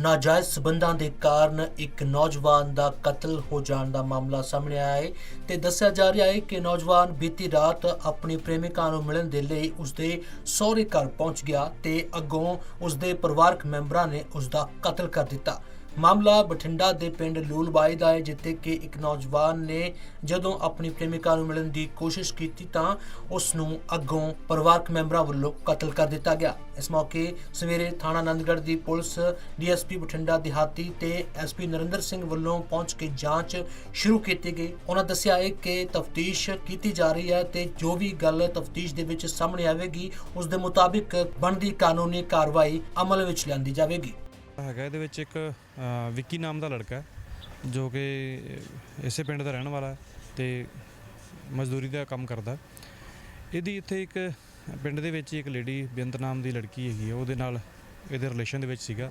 ਨਾਜਾਇਜ਼ ਸਬੰਧਾਂ ਦੇ ਕਾਰਨ ਇੱਕ ਨੌਜਵਾਨ ਦਾ ਕਤਲ ਹੋ ਜਾਣ ਦਾ ਮਾਮਲਾ ਸਾਹਮਣੇ ਆਇਆ ਹੈ ਤੇ ਦੱਸਿਆ ਜਾ ਰਿਹਾ ਹੈ ਕਿ ਨੌਜਵਾਨ ਬੀਤੀ ਰਾਤ ਆਪਣੀ ਪ੍ਰੇਮਿਕਾ ਨੂੰ ਮਿਲਣ ਦੇ ਲਈ ਉਸਦੇ ਸਹੁਰੇ ਘਰ ਪਹੁੰਚ ਗਿਆ ਤੇ ਅੱਗੋਂ ਉਸਦੇ ਪਰਿਵਾਰਕ ਮੈਂਬਰਾਂ ਨੇ ਉਸਦਾ ਕਤਲ ਕਰ ਦਿੱਤਾ। ਮਾਮਲਾ ਬਠਿੰਡਾ ਦੇ ਪਿੰਡ ਲੂਲਬਾਈ ਦਾ ਹੈ, ਜਿੱਥੇ ਕਿ ਇੱਕ ਨੌਜਵਾਨ ਨੇ ਜਦੋਂ ਆਪਣੀ ਪ੍ਰੇਮਿਕਾ ਨੂੰ ਮਿਲਣ ਦੀ ਕੋਸ਼ਿਸ਼ ਕੀਤੀ ਤਾਂ ਉਸ ਨੂੰ ਅੱਗੋਂ ਪਰਿਵਾਰਕ ਮੈਂਬਰਾਂ ਵੱਲੋਂ ਕਤਲ ਕਰ ਦਿੱਤਾ ਗਿਆ। ਇਸ ਮੌਕੇ ਸਵੇਰੇ ਥਾਣਾ ਆਨੰਦਗੜ੍ਹ ਦੀ ਪੁਲਿਸ, ਡੀਐਸਪੀ ਬਠਿੰਡਾ ਦਿਹਾਤੀ ਤੇ ਐਸਪੀ ਨਰਿੰਦਰ ਸਿੰਘ ਵੱਲੋਂ ਪਹੁੰਚ ਕੇ ਜਾਂਚ ਸ਼ੁਰੂ ਕੀਤੀ ਗਈ। ਉਹਨਾਂ ਦੱਸਿਆ ਹੈ ਕਿ ਤਫਤੀਸ਼ ਕੀਤੀ ਜਾ ਰਹੀ ਹੈ ਤੇ ਜੋ ਵੀ ਗੱਲ ਤਫਤੀਸ਼ ਦੇ ਵਿੱਚ ਸਾਹਮਣੇ ਆਵੇਗੀ, ਉਸ ਦੇ ਮੁਤਾਬਿਕ ਬਣਦੀ ਕਾਨੂੰਨੀ ਕਾਰਵਾਈ ਅਮਲ ਵਿੱਚ ਲਿਆਂਦੀ ਜਾਵੇਗੀ। ਹੈਗਾ, ਇਹਦੇ ਵਿੱਚ ਇੱਕ ਵਿੱਕੀ ਨਾਮ ਦਾ ਲੜਕਾ ਜੋ ਕਿ ਇਸੇ ਪਿੰਡ ਦਾ ਰਹਿਣ ਵਾਲਾ ਹੈ ਤੇ ਮਜ਼ਦੂਰੀ ਦਾ ਕੰਮ ਕਰਦਾ ਇਹਦੀ ਇੱਥੇ ਇੱਕ ਪਿੰਡ ਦੇ ਵਿੱਚ ਇੱਕ ਲੇਡੀ ਬੇਅੰਤ ਨਾਮ ਦੀ ਲੜਕੀ ਹੈਗੀ ਹੈ, ਉਹਦੇ ਨਾਲ ਇਹਦੇ ਰਿਲੇਸ਼ਨ ਦੇ ਵਿੱਚ ਸੀਗਾ।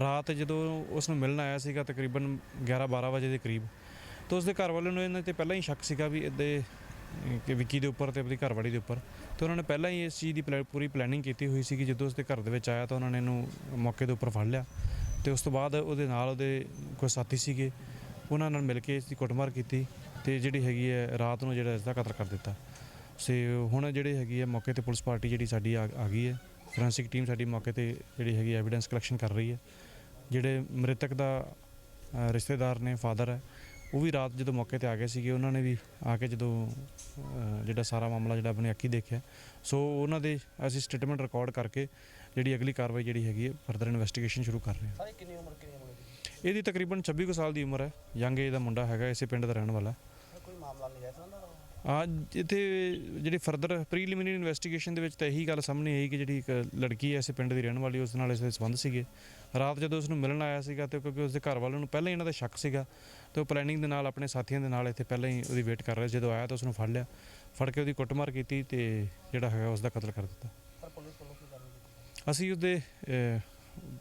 ਰਾਤ ਜਦੋਂ ਉਸ ਨੂੰ ਮਿਲਣ ਆਇਆ ਸੀਗਾ ਤਕਰੀਬਨ 11 12 ਵਜੇ ਦੇ ਕਰੀਬ, ਤਾਂ ਉਸਦੇ ਘਰ ਵਾਲਿਆਂ ਨੂੰ ਇਹਨਾਂ ਤੇ ਪਹਿਲਾਂ ਹੀ ਸ਼ੱਕ ਸੀਗਾ ਵੀ ਇਹਦੇ ਕਿ ਵਿੱਕੀ ਦੇ ਉੱਪਰ ਤੇ ਆਪਣੀ ਘਰਵਾਲੀ ਦੇ ਉੱਪਰ। ਤੇ ਉਹਨਾਂ ਨੇ ਪਹਿਲਾਂ ਹੀ ਇਸ ਚੀਜ਼ ਦੀ ਪਲੈ- ਪੂਰੀ ਪਲੈਨਿੰਗ ਕੀਤੀ ਹੋਈ ਸੀ ਕਿ ਜਦੋਂ ਉਸਦੇ ਘਰ ਦੇ ਵਿੱਚ ਆਇਆ ਤਾਂ ਉਹਨਾਂ ਨੇ ਇਹਨੂੰ ਮੌਕੇ ਦੇ ਉੱਪਰ ਫੜ ਲਿਆ। ਤੇ ਉਸ ਤੋਂ ਬਾਅਦ ਉਹਦੇ ਨਾਲ ਉਹਦੇ ਕੋਈ ਸਾਥੀ ਸੀਗੇ। ਉਹਨਾਂ ਨਾਲ ਮਿਲ ਕੇ ਇਸ ਦੀ ਕੁੱਟਮਾਰ ਕੀਤੀ ਤੇ ਜਿਹੜੀ ਹੈਗੀ ਹੈ ਰਾਤ ਨੂੰ ਜਿਹੜਾ ਇਸ ਦਾ ਕਤਲ ਕਰ ਦਿੱਤਾ। ਸੇ ਹੁਣ ਜਿਹੜੀ ਹੈਗੀ ਹੈ ਮੌਕੇ ਤੇ ਪੁਲਿਸ ਪਾਰਟੀ ਜਿਹੜੀ ਸਾਡੀ ਆ ਆ ਗਈ ਹੈ। ਫੋਰੈਂਸਿਕ ਟੀਮ ਸਾਡੀ ਮੌਕੇ ਤੇ ਜਿਹੜੀ ਹੈਗੀ ਐਵੀਡੈਂਸ ਕਲੈਕਸ਼ਨ ਕਰ ਰਹੀ ਹੈ। ਜਿਹੜੇ ਮ੍ਰਿਤਕ ਦਾ ਅ, ਰਿਸ਼ਤੇਦਾਰ ਨੇ ਫਾਦਰ ਹੈ ਉਹ ਵੀ ਰਾਤ ਜਦੋਂ ਮੌਕੇ ਤੇ ਆ ਗਏ ਸੀਗੇ ਉਹਨਾਂ ਨੇ ਵੀ ਆ ਕੇ ਜਦੋਂ ਜਿਹੜਾ ਸਾਰਾ ਮਾਮਲਾ ਜਿਹੜਾ ਆਪਣੇ ਅੱਖੀ ਦੇਖਿਆ। ਸੋ ਉਹਨਾਂ ਦੇ ਅਸੀਂ ਸਟੇਟਮੈਂਟ ਰਿਕਾਰਡ ਕਰਕੇ ਜਿਹੜੀ ਅਗਲੀ ਕਾਰਵਾਈ ਜਿਹੜੀ ਹੈਗੀ ਹੈ ਫਰਦਰ ਇਨਵੈਸਟੀਗੇਸ਼ਨ ਸ਼ੁਰੂ ਕਰ ਰਹੇ ਹਾਂ। ਸਾਰੇ ਕਿੰਨੀ ਉਮਰ ਕਿੰਨੀ ਉਮਰ ਇਹਦੀ ਤਕਰੀਬਨ 26 ਕੁ ਸਾਲ ਦੀ ਉਮਰ ਹੈ। ਯੰਗ ਏਜ ਦਾ ਮੁੰਡਾ ਹੈਗਾ ਇਸੇ ਪਿੰਡ ਦਾ ਰਹਿਣ ਵਾਲਾ। ਕੋਈ ਮਾਮਲਾ ਨਹੀਂ ਜਾਇਜ਼ ਹੁੰਦਾ ਆ ਇੱਥੇ ਜਿਹੜੀ ਫਰਦਰ ਪ੍ਰੀਲਿਮਿਨਰੀ ਇਨਵੈਸਟੀਗੇਸ਼ਨ ਦੇ ਵਿੱਚ ਤਾਂ ਇਹੀ ਗੱਲ ਸਾਹਮਣੇ ਆਈ ਕਿ ਜਿਹੜੀ ਇੱਕ ਲੜਕੀ ਹੈ ਇਸੇ ਪਿੰਡ ਦੀ ਰਹਿਣ ਵਾਲੀ ਉਸ ਨਾਲ ਇਸ ਦੇ ਸੰਬੰਧ ਸੀਗੇ। ਰਾਤ ਜਦੋਂ ਉਸ ਨੂੰ ਮਿਲਣ ਆਇਆ ਸੀਗਾ ਤੇ ਕਿਉਂਕਿ ਉਸਦੇ ਘਰ ਵਾਲਿਆਂ ਨੂੰ ਪਹਿਲਾਂ ਹੀ ਇਹਨਾਂ ਦਾ ਸ਼ੱਕ ਸੀਗਾ ਤੇ ਉਹ ਪਲੈਨਿੰਗ ਦੇ ਨਾਲ ਆਪਣੇ ਸਾਥੀਆਂ ਦੇ ਨਾਲ ਇੱਥੇ ਪਹਿਲਾਂ ਹੀ ਉਹਦੀ ਵੇਟ ਕਰ ਰਹੇ। ਸੀ। ਜਦੋਂ ਆਇਆ ਤਾਂ ਉਸ ਨੂੰ ਫੜ ਲਿਆ। ਫੜ ਕੇ ਉਹਦੀ ਕੁੱਟਮਾਰ ਕੀਤੀ ਤੇ ਜਿਹੜਾ ਹੈਗਾ ਉਸ ਦਾ ਕਤਲ ਕਰ ਦਿੱਤਾ। ਕੀ ਅਸੀਂ ਉਹਦੇ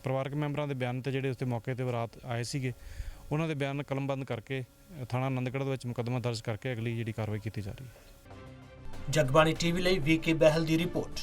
ਪਰਿਵਾਰਕ ਮੈਂਬਰਾਂ ਦੇ ਬਿਆਨ ਤੇ ਜਿਹੜੇ ਉਸਤੇ ਮੌਕੇ ਤੇ ਰਾਤ ਆਏ ਸੀਗੇ ਉਹਨਾਂ ਦੇ ਬਿਆਨ ਕਲਮਬੰਦ ਕਰਕੇ ਥਾਣਾ ਆਨੰਦਗੜ੍ਹ ਦੇ ਵਿੱਚ ਮੁਕੱਦਮਾ ਦਰਜ ਕਰਕੇ ਅਗਲੀ ਜਿਹੜੀ ਕਾਰਵਾਈ ਕੀਤੀ ਜਾ ਰਹੀ ਹੈ। ਜਗਬਾਣੀ ਟੀਵੀ ਲਈ ਵੀਕੇ ਬਹਿਲ ਦੀ ਰਿਪੋਰਟ।